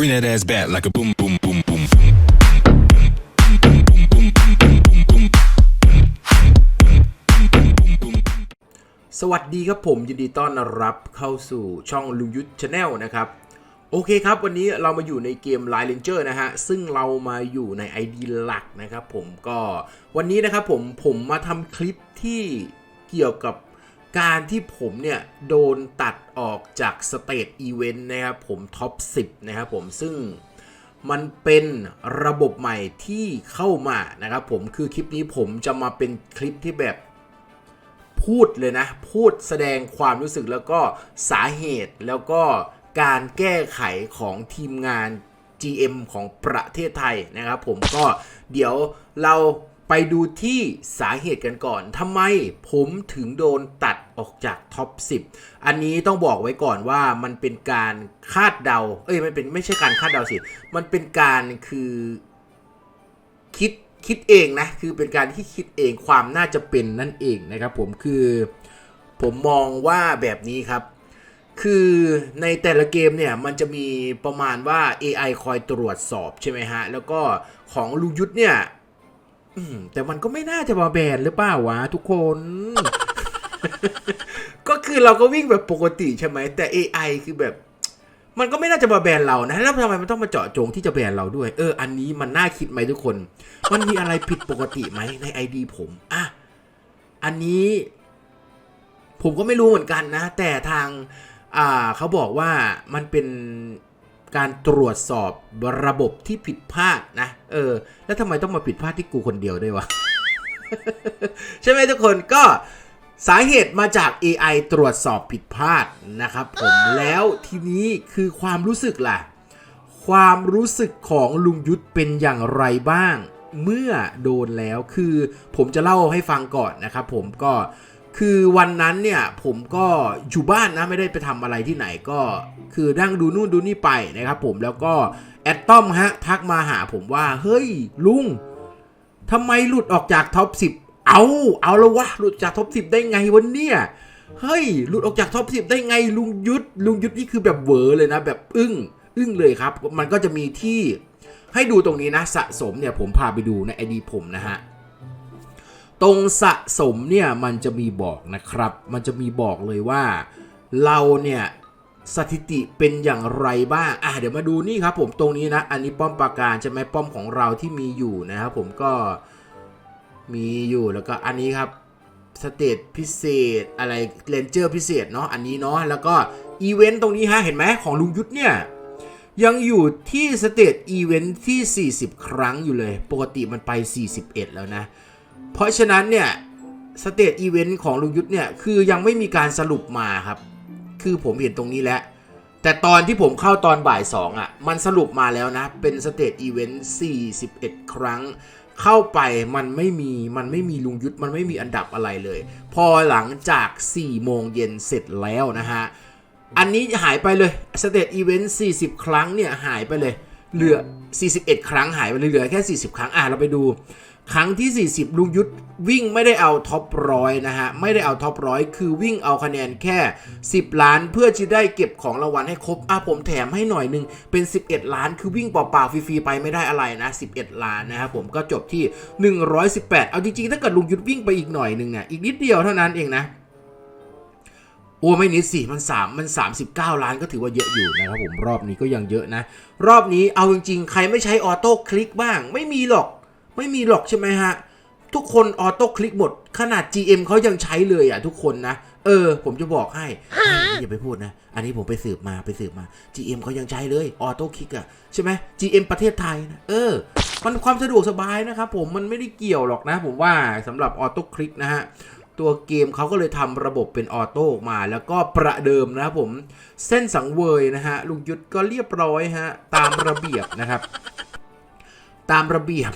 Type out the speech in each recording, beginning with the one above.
Bring that ass back like a boom, boom, boom, boom, boom. สวัสดีครับผมยินดีต้อนรับเข้าสู่ช่องลุงยุทธชาแนลนะครับ โอเคครับ วันนี้เรามาอยู่ในเกม Line Ranger นะฮะ ซึ่งเรามาอยู่ใน ID หลักนะครับผมก็วันนี้นะครับผมผมมาทำคลิปที่เกี่ยวกับ การที่ผมเนี่ย โดนตัดออกจากสเตจอีเวนต์นะครับผมท็อป 10 นะครับผมซึ่งมันเป็นระบบใหม่ที่เข้ามานะครับผมคือคลิปนี้ผมจะมาเป็นคลิปที่แบบพูดเลยนะ พูดแสดงความรู้สึกแล้วก็สาเหตุแล้วก็การแก้ไขของทีมงาน GM ของประเทศไทยนะครับผมก็เดี๋ยวเรา ไปดูที่สาเหตุกันก่อนทำไมผมถึงโดนตัดออกจากท็อป 10 อันนี้ต้องบอกไว้ก่อนว่ามันเป็นการคาดเดา เอ้ยมันเป็นไม่ใช่การคาดเดาสิ มันเป็นการคือคิดคิดเองนะ คือเป็นการที่คิดเองความน่าจะเป็นนั่นเองนะครับผมคือผมมองว่าแบบนี้ครับ คือในแต่ละเกมเนี่ย มันจะมีประมาณว่า AI คอยตรวจสอบใช่ไหมฮะ แล้วก็ของลุงยุทธเนี่ย แต่มันก็ไม่น่าจะมาแบนหรือเปล่าวะทุกคน ก็คือเราก็วิ่งแบบปกติใช่ไหม แต่ AI คือแบบ มันก็ไม่น่าจะมาแบนเรานะ แล้วทำไมมันต้องมาเจาะจงที่จะแบนเราด้วย เออ อันนี้มันน่าคิดไหมทุกคน มันมีอะไรผิดปกติไหมใน ID ผมอะอันนี้ ผมก็ไม่รู้เหมือนกันนะ แต่ทาง อ่าเขาบอกว่ามันเป็น การตรวจสอบระบบที่ผิดพลาดนะ เออ แล้วทำไมต้องมาผิดพลาดที่กูคนเดียวด้วยวะ ใช่ไหมทุกคนก็สาเหตุมาจาก AI ตรวจสอบผิดพลาดนะครับผมแล้วทีนี้คือความรู้สึกล่ะ ความรู้สึกของลุงยุทธเป็นอย่างไรบ้าง เมื่อโดนแล้วคือผมจะเล่าให้ฟังก่อนนะครับผมก็ คือวันนั้นเนี่ยผมก็อยู่บ้านนะไม่ได้ไปทำอะไรที่ไหนก็คือนั่งดูนู่นดูนี่ไปนะครับผมแล้วก็แอดต้อมฮะทักมาหาผมว่า เฮ้ยลุงทำไมหลุดออกจากท็อป10 เอาเอาแล้ววะหลุดจากท็อป10 ได้ไงวันเนี้ยเฮ้ยหลุดออกจากท็อป10 ได้ไงลุงยุทธลุงยุทธนี่คือแบบเวอร์เลยนะแบบอึ้งอึ้งเลยครับ มันก็จะมีที่ให้ดูตรงนี้นะสะสมเนี่ยผมพาไปดูในไอดีผมนะฮะ ตรงสะสมเนี่ยมันจะมีบอกนะครับ มันจะมีบอกเลยว่า เราเนี่ยสถิติเป็นอย่างไรบ้าง อะเดี๋ยวมาดูนี่ครับผมตรงนี้นะ อันนี้ป้อมปราการใช่ไหมป้อมของเราที่มีอยู่นะครับผมก็มีอยู่แล้วก็อันนี้ครับสเตจพิเศษอะไรเลนเจอร์พิเศษเนาะอันนี้เนาะแล้วก็อีเวนต์ตรงนี้ฮะเห็นไหมของลุงยุทธเนี่ยยังอยู่ที่สเตจอีเวนต์ที่ 40 ครั้งอยู่เลย ปกติมันไป 41 แล้วนะ เพราะฉะนั้นเนี่ยสเตจอีเวนต์ของลุงยุทธเนี่ยคือยังไม่มีการสรุปมาครับ คือผมเห็นตรงนี้แล้วแต่ตอนที่ผมเข้าตอนบ่าย2อะ มันสรุปมาแล้วนะ เป็นสเตจอีเวนต์41 ครั้ง เข้าไปมันไม่มีมันไม่มีลุงยุทธมันไม่มีอันดับอะไรเลย พอหลังจาก 4 โมงเย็นเสร็จแล้วนะฮะ อันนี้หายไปเลยสเตจอีเวนต์40 ครั้งเนี่ยหายไปเลย เหลือ 41 ครั้งหายไปเลยเหลือแค่ 40 ครั้งอะเราไปดู ครั้งที่ 40 ลุงยุทธวิ่งไม่ได้เอาท็อปร้อยนะฮะ ไม่ได้เอาท็อปร้อยคือวิ่งเอาคะแนนแค่ 10 ล้านเพื่อที่ได้เก็บของรางวัลให้ครบอะผมแถมให้หน่อยหนึงเป็น 11 ล้าน คือวิ่งเปล่าๆฟรีๆไปไม่ได้อะไรนะ 11 ล้านนะครับผมก็จบที่ 118 เอาจริงๆ ถ้าเกิดลุงยุทธวิ่งไปอีกหน่อยหนึงเนี่ยอีกนิดเดียวเท่านั้นเองนะโอ้ไม่นิดสิมันสามมัน 39 ล้านก็ถือว่าเยอะอยู่นะครับผมรอบนี้ก็ยังเยอะนะ รอบนี้เอาจริงๆ ใครไม่ใช้ออโต้คลิกบ้าง ไม่มีหรอก ไม่มีหรอกใช่ไหมฮะ ทุกคนออโต้คลิกหมด ขนาด GM เขายังใช้เลยอะทุกคนนะ เออ ผมจะบอกให้เฮ้ยอย่าไปพูดนะ อันนี้ผมไปสืบมาไปสืบมา GM เขายังใช้เลยออโต้คลิกอะใช่ไหม GM ประเทศไทยนะเออมันความสะดวกสบายนะครับผมมันไม่ได้เกี่ยวหรอกนะ ผมว่าสำหรับออโต้คลิกนะฮะตัวเกมเขาก็เลยทำระบบเป็นออโต้ออกมา แล้วก็ประเดิมนะครับผมเส้นสังเวยนะฮะลุงยุทธก็เรียบร้อยฮะตามระเบียบนะครับ ตามระเบียบ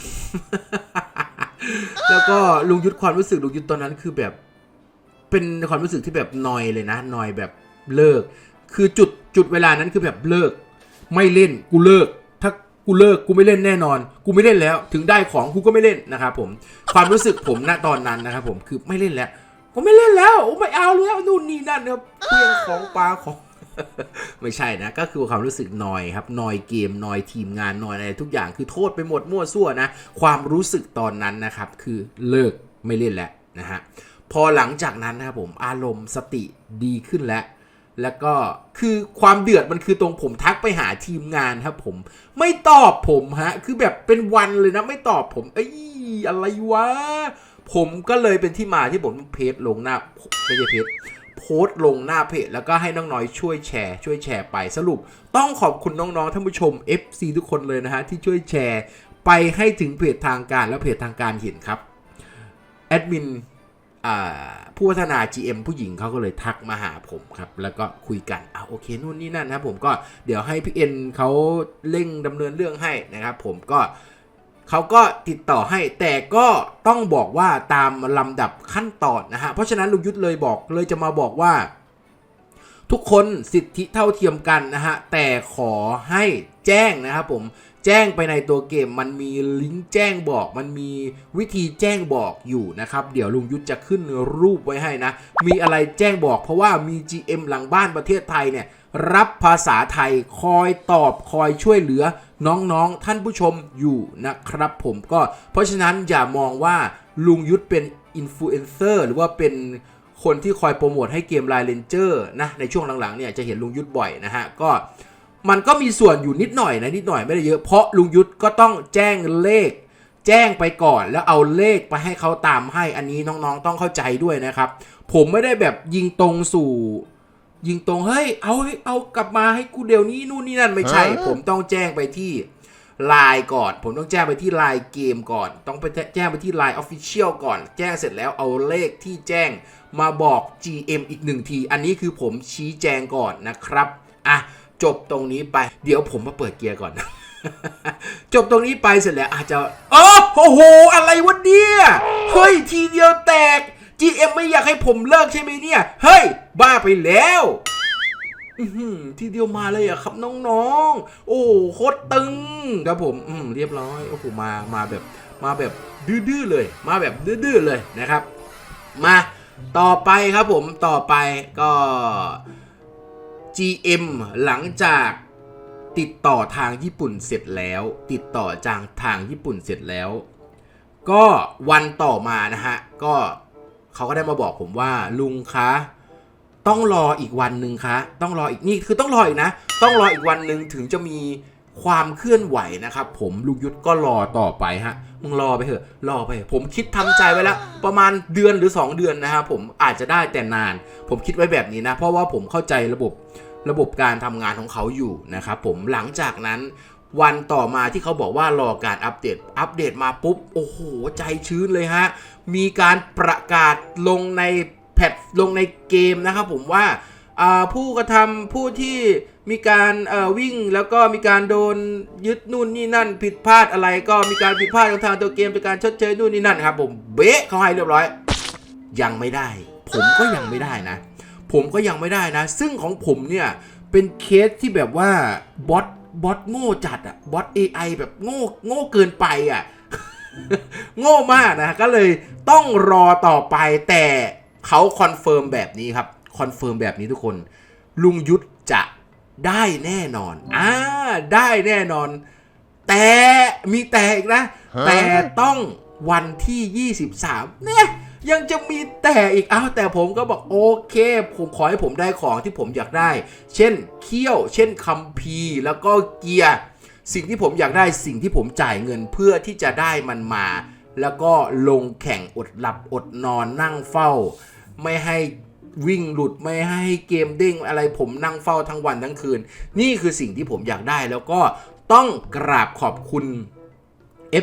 แล้วก็ลุงยุทธความรู้สึกลุงยุทธตอนนั้นคือแบบ เป็นความรู้สึกที่แบบนอยเลยนะนอยแบบเลิก คือจุดจุดเวลานั้นคือแบบเลิก ไม่เล่นกูเลิก ถ้ากูเลิกกูไม่เล่นแน่นอน กูไม่เล่นแล้ว ถึงได้ของกูก็ไม่เล่นนะครับผมความรู้สึกผมณตอนนั้นนะครับผมคือไม่เล่นแล้วกูไม่เล่นแล้วไม่เอาแล้วนู่นนี่นั่นครับเพื่อนของปลาของ ไม่ใช่นะ ก็คือความรู้สึกนอยครับนอยเกมนอยทีมงานนอยอะไรทุกอย่างคือโทษไปหมดมั่วซั่วนะ ความรู้สึกตอนนั้นนะครับ คือเลิกไม่เล่นแล้วนะฮะพอหลังจากนั้นนะครับผมอารมณ์สติดีขึ้นแล้วแล้วก็คือความเดือดมันคือตรงผมทักไปหาทีมงานครับผม ไม่ตอบผมฮะ คือแบบเป็นวันเลยนะ ไม่ตอบผมเอ้ยอะไรวะ ผมก็เลยเป็นที่มาที่ผมเพจลงหน้าไม่ใช่เพจ โพสต์ลงหน้าเพจ แล้วก็ให้น้องน้อยช่วยแชร์ ช่วยแชร์ไปสรุป ต้องขอบคุณน้องๆท่านผู้ชม FC ทุกคนเลยนะฮะที่ช่วยแชร์ ไปให้ถึงเพจทางการแล้วเพจทางการเห็นครับแอดมินผู้พัฒนา GM ผู้หญิงเขาก็เลยทักมาหาผมครับ แล้วก็คุยกันอ่าโอเคนู่นนี่นั่นนะผมก็เดี๋ยวให้พี่เอ็นเขาเร่งดำเนินเรื่องให้นะครับ ผมก็ เขาก็ติดต่อให้แต่ก็ต้องบอกว่าตามลำดับขั้นตอนนะฮะเพราะฉะนั้นลุงยุทธเลยบอกเลยจะมาบอกว่า ทุกคนสิทธิเท่าเทียมกันนะฮะแต่ขอให้แจ้งนะครับผมแจ้งไปในตัวเกมมันมีลิงก์แจ้งบอก มันมีวิธีแจ้งบอกอยู่นะครับ เดี๋ยวลุงยุทธจะขึ้นรูปไว้ให้นะ มีอะไรแจ้งบอกเพราะว่ามี GM หลังบ้านประเทศไทยเนี่ย รับภาษาไทยคอยตอบคอยช่วยเหลือน้องๆท่านผู้ชมอยู่นะครับผมก็เพราะฉะนั้นอย่ามองว่าลุงยุทธเป็นอินฟลูเอนเซอร์หรือว่าเป็นคนที่คอยโปรโมทให้เกม Line Ranger นะในช่วงหลังๆเนี่ยจะเห็นลุงยุทธบ่อยนะฮะก็มันก็มีส่วนอยู่นิดหน่อยนะนิดหน่อยไม่ได้เยอะเพราะลุงยุทธก็ต้องแจ้งเลข แจ้งไปก่อน แล้วเอาเลขไปให้เขาตามให้อันนี้น้องๆ ต้องเข้าใจด้วยนะครับ ผมไม่ได้แบบยิงตรงสู่ ยิงตรงเฮ้ยเอาให้เอากลับมาให้กูเดี๋ยวนี้นู่นนี่นั่นไม่ใช่ ผมต้องแจ้งไปที่ไลน์ก่อน ผมต้องแจ้งไปที่ไลน์เกมก่อน ต้องไปแจ้งไปที่ไลน์ Official ก่อน แจ้งเสร็จแล้วเอาเลขที่แจ้งมาบอก GM อีกหนึ่งที อันนี้คือผมชี้แจงก่อนนะครับอะจบตรงนี้ไป เดี๋ยวผมมาเปิดเกียร์ก่อน จบตรงนี้ไปเสร็จแล้วอาจจะโอ้โอ้โหอะไรวะเนี่ย เฮ้ย ทีเดียวแตก GM ไม่อยากให้ผมเลิกใช่ไหมเนี่ย เฮ้ย บ้าไปแล้วทีเดียวมาเลยอะครับน้องๆ โอ้โคตรตึงครับผมอืมเรียบร้อยโอ้โหมามาแบบมาแบบดื้อๆเลย มาแบบดื้อๆเลยนะครับ มาต่อไปครับผมต่อไปก็ GM หลังจากติดต่อทางญี่ปุ่นเสร็จแล้ว ติดต่อจางทางญี่ปุ่นเสร็จแล้ว ก็วันต่อมานะฮะก็ เขาก็ได้มาบอกผมว่าลุงคะ ต้องรออีกวันหนึ่งคะ ต้องรออีกนี่คือต้องรออีกนะ ต้องรออีกวันหนึ่งถึงจะมีความเคลื่อนไหวนะครับผมลุงยุทธก็รอต่อไปฮะมึงรอไปเถอะรอไป ผมคิดทำใจไว้แล้ว ประมาณเดือนหรือ 2 เดือนนะครับผมอาจจะได้แต่นาน ผมคิดไว้แบบนี้นะ เพราะว่าผมเข้าใจระบบระบบการทำงานของเขาอยู่นะครับผมหลังจากนั้น วันต่อมาที่เขาบอกว่ารอการอัปเดต อัปเดตมาปุ๊บ โอ้โห ใจชื้นเลยฮะ มีการประกาศลงในแพทลงในเกมนะครับผมว่าผู้กระทำผู้ที่มีการวิ่งแล้วก็มีการโดนยึดนู่นนี่นั่น ผิดพลาดอะไรก็มีการผิดพลาดของทางตัวเกมเป็นการชดเชยนู่นนี่นั่นครับผมเบ๊ะเขาให้เรียบร้อย ยังไม่ได้ ผมก็ยังไม่ได้นะ ผมก็ยังไม่ได้นะ ซึ่งของผมเนี่ยเป็นเคสที่แบบว่าบอท บอทโง่จัดอะบอท AI แบบโง่โง่เกินไปอะโง่มากนะ ก็เลยต้องรอต่อไปแต่เขาคอนเฟิร์มแบบนี้ครับ คอนเฟิร์มแบบนี้ทุกคน ลุงยุทธจะได้แน่นอนอ่าได้แน่นอน แต่มีแต่อีกนะ แต่ต้องวันที่ 23 เนี่ย ยังจะมีแต่อีกอ้าวแต่ผมก็บอกโอเค ผมขอให้ผมได้ของที่ผมอยากได้ เช่นเขี้ยว เช่นคัมภีแล้วก็เกียร์สิ่งที่ผมอยากได้สิ่งที่ผมจ่ายเงินเพื่อที่จะได้มันมา แล้วก็ลงแข่งอดหลับอดนอนนั่งเฝ้า ไม่ให้วิ่งหลุดไม่ให้เกมเด้งอะไรผมนั่งเฝ้าทั้งวันทั้งคืน นี่คือสิ่งที่ผมอยากได้แล้วก็ต้องกราบขอบคุณ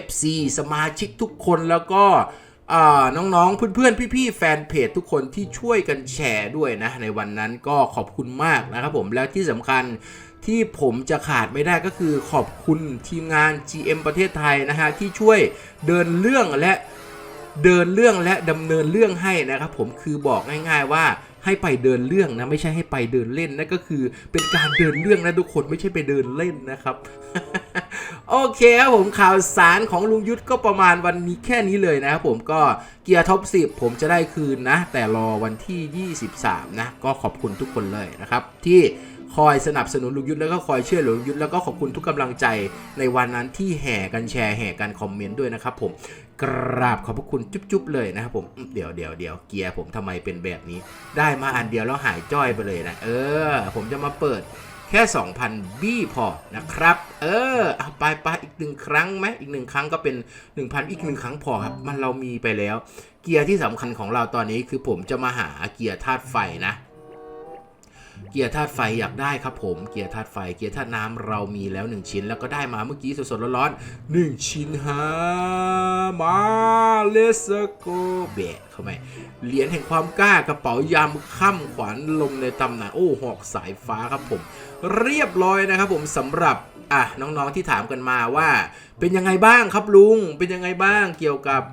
FC สมาชิกทุกคนแล้วก็ น้องๆ เพื่อนๆ พี่ๆ แฟนเพจทุกคนที่ช่วยกันแชร์ด้วยนะ ในวันนั้นก็ขอบคุณมากนะครับผมแล้วที่สำคัญที่ผมจะขาดไม่ได้ก็คือขอบคุณทีมงาน GM ประเทศไทยนะฮะที่ช่วยเดินเรื่องและเดินเรื่องและดำเนินเรื่องให้นะครับผมคือบอกง่ายๆว่าให้ไปเดินเรื่องนะไม่ใช่ให้ไปเดินเล่นนั่นก็คือเป็นการเดินเรื่องนะทุกคนไม่ใช่ไปเดินเล่นนะครับ โอเคครับผมข่าวสารของลุงยุทธก็ประมาณวันนี้แค่นี้เลยนะครับผมก็เกียร์ท็อป10 ผมจะได้คืนนะ แต่รอวันที่ 23 นะ ก็ขอบคุณทุกคนเลยนะครับ ที่คอยสนับสนุนลุงยุทธแล้วก็คอยเชื่อหลือลุงยุทธแล้วก็ขอบคุณทุกกำลังใจในวันนั้นที่แห่กันแชร์แห่กันคอมเมนต์ด้วยนะครับผมกราบขอบพระคุณจุ๊บๆเลยนะครับผมอืมเดี๋ยวเดี๋ยวเดี๋ยวเกียร์ผมทำไมเป็นแบบนี้ ได้มาอันเดียวแล้วหายจ้อยไปเลยนะเออ ผมจะมาเปิด แค่ 2,000 บี้พอนะครับ เออเอาไปไปอีกหนึ่งครั้งไหมอีกหนึ่งครั้งก็เป็น 1,000 อีกหนึ่งครั้งพอครับ มันเรามีไปแล้ว เกียร์ที่สำคัญของเราตอนนี้คือผมจะมาหาเกียร์ธาตุไฟนะ เกียร์ธาตุไฟอยากได้ครับผมเกียร์ธาตุไฟเกียร์ธาตุน้ำเรามีแล้ว 1 ชิ้น แล้วก็ได้มาเมื่อกี้สดๆร้อนๆ1ชิ้นฮะมาเลสโกแบะเข้าไปเหรียญแห่งความกล้ากระเป๋ายามค่ำขวัญลงในตำนานโอ้หอกสายฟ้าครับผม เรียบร้อยนะครับผมสำหรับอะน้องๆที่ถามกันมาว่า เป็นยังไงบ้างครับลุงเป็นยังไงบ้างเกี่ยวกับ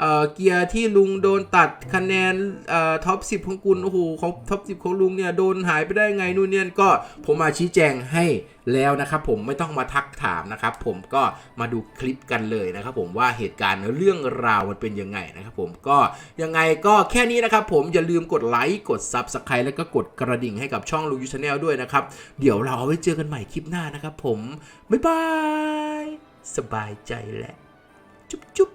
เอ่อเกียร์ที่ลุงโดนตัดคะแนนเอ่อท็อป10ของคุณโอ้โหเขาท็อป10ของลุงเนี่ยโดนหายไปได้ไงนู่นเนี่ยก็ผมมาชี้แจงให้แล้วนะครับผมไม่ต้องมาทักถามนะครับผมก็มาดูคลิปกันเลยนะครับผมว่าเหตุการณ์เรื่องราวมันเป็นยังไงนะครับผมก็ยังไงก็แค่นี้นะครับผมอย่าลืมกดไลค์กด Subscribe แล้วก็กดกระดิ่งให้กับช่องลุงยูชาแนลด้วยนะครับ เดี๋ยวเราเอาไว้เจอกันใหม่คลิปหน้านะครับผมบ๊ายบายสบายใจแหละจุ๊บจุ๊บ